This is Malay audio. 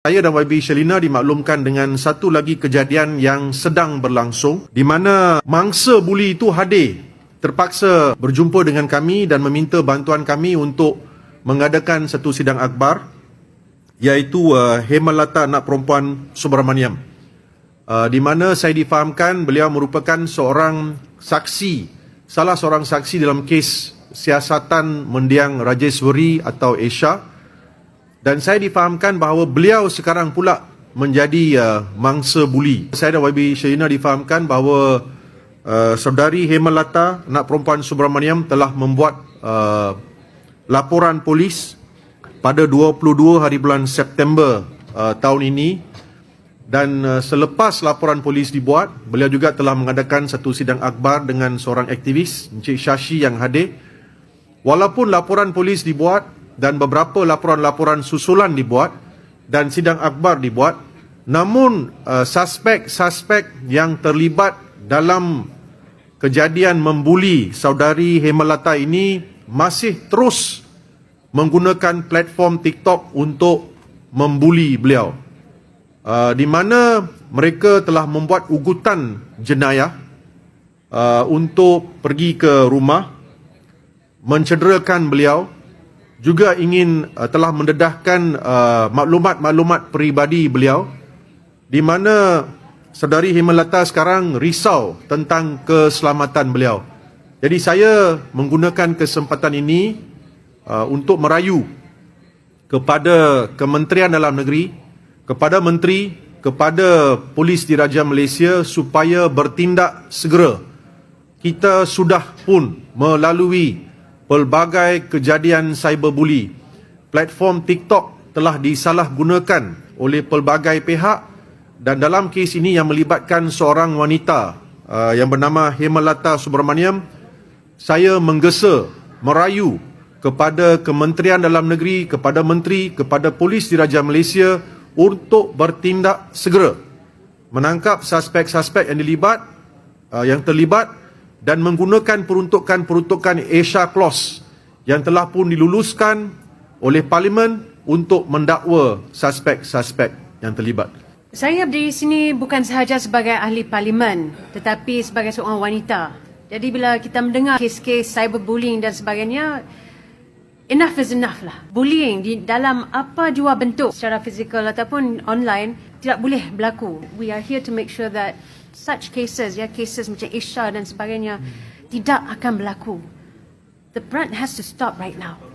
Saya dan YB Shelina dimaklumkan dengan satu lagi kejadian yang sedang berlangsung di mana mangsa buli itu hadir terpaksa berjumpa dengan kami dan meminta bantuan kami untuk mengadakan satu sidang akbar iaitu uh, Hemalata anak perempuan Subramaniam. Uh, di mana saya difahamkan beliau merupakan seorang saksi salah seorang saksi dalam kes siasatan mendiang Rajeswari atau Asia dan saya difahamkan bahawa beliau sekarang pula menjadi uh, mangsa buli. Saya dan YB Syaina difahamkan bahawa uh, saudari Hemalata, anak perempuan Subramaniam telah membuat uh, laporan polis pada 22 hari bulan September uh, tahun ini dan uh, selepas laporan polis dibuat, beliau juga telah mengadakan satu sidang akbar dengan seorang aktivis, Encik Shashi yang hadir. Walaupun laporan polis dibuat, dan beberapa laporan-laporan susulan dibuat dan sidang akbar dibuat. Namun uh, suspek-suspek yang terlibat dalam kejadian membuli saudari Hemalata ini masih terus menggunakan platform TikTok untuk membuli beliau. Uh, di mana mereka telah membuat ugutan jenayah uh, untuk pergi ke rumah mencederakan beliau juga ingin uh, telah mendedahkan uh, maklumat-maklumat peribadi beliau di mana saudari Himalata sekarang risau tentang keselamatan beliau. Jadi saya menggunakan kesempatan ini uh, untuk merayu kepada Kementerian Dalam Negeri, kepada menteri, kepada polis diraja Malaysia supaya bertindak segera. Kita sudah pun melalui pelbagai kejadian cyberbully. Platform TikTok telah disalahgunakan oleh pelbagai pihak dan dalam kes ini yang melibatkan seorang wanita uh, yang bernama Hemalata Subramaniam, saya menggesa, merayu kepada Kementerian Dalam Negeri, kepada Menteri, kepada Polis Diraja Malaysia untuk bertindak segera menangkap suspek-suspek yang dilibat, uh, yang terlibat dan menggunakan peruntukan-peruntukan Asia Clause yang telah pun diluluskan oleh Parlimen untuk mendakwa suspek-suspek yang terlibat. Saya berdiri sini bukan sahaja sebagai ahli parlimen tetapi sebagai seorang wanita. Jadi bila kita mendengar kes-kes cyberbullying dan sebagainya, enough is enough lah. Bullying di dalam apa jua bentuk secara fizikal ataupun online tidak boleh berlaku. We are here to make sure that such cases, ya cases macam Isha dan sebagainya, tidak akan berlaku. The brand has to stop right now.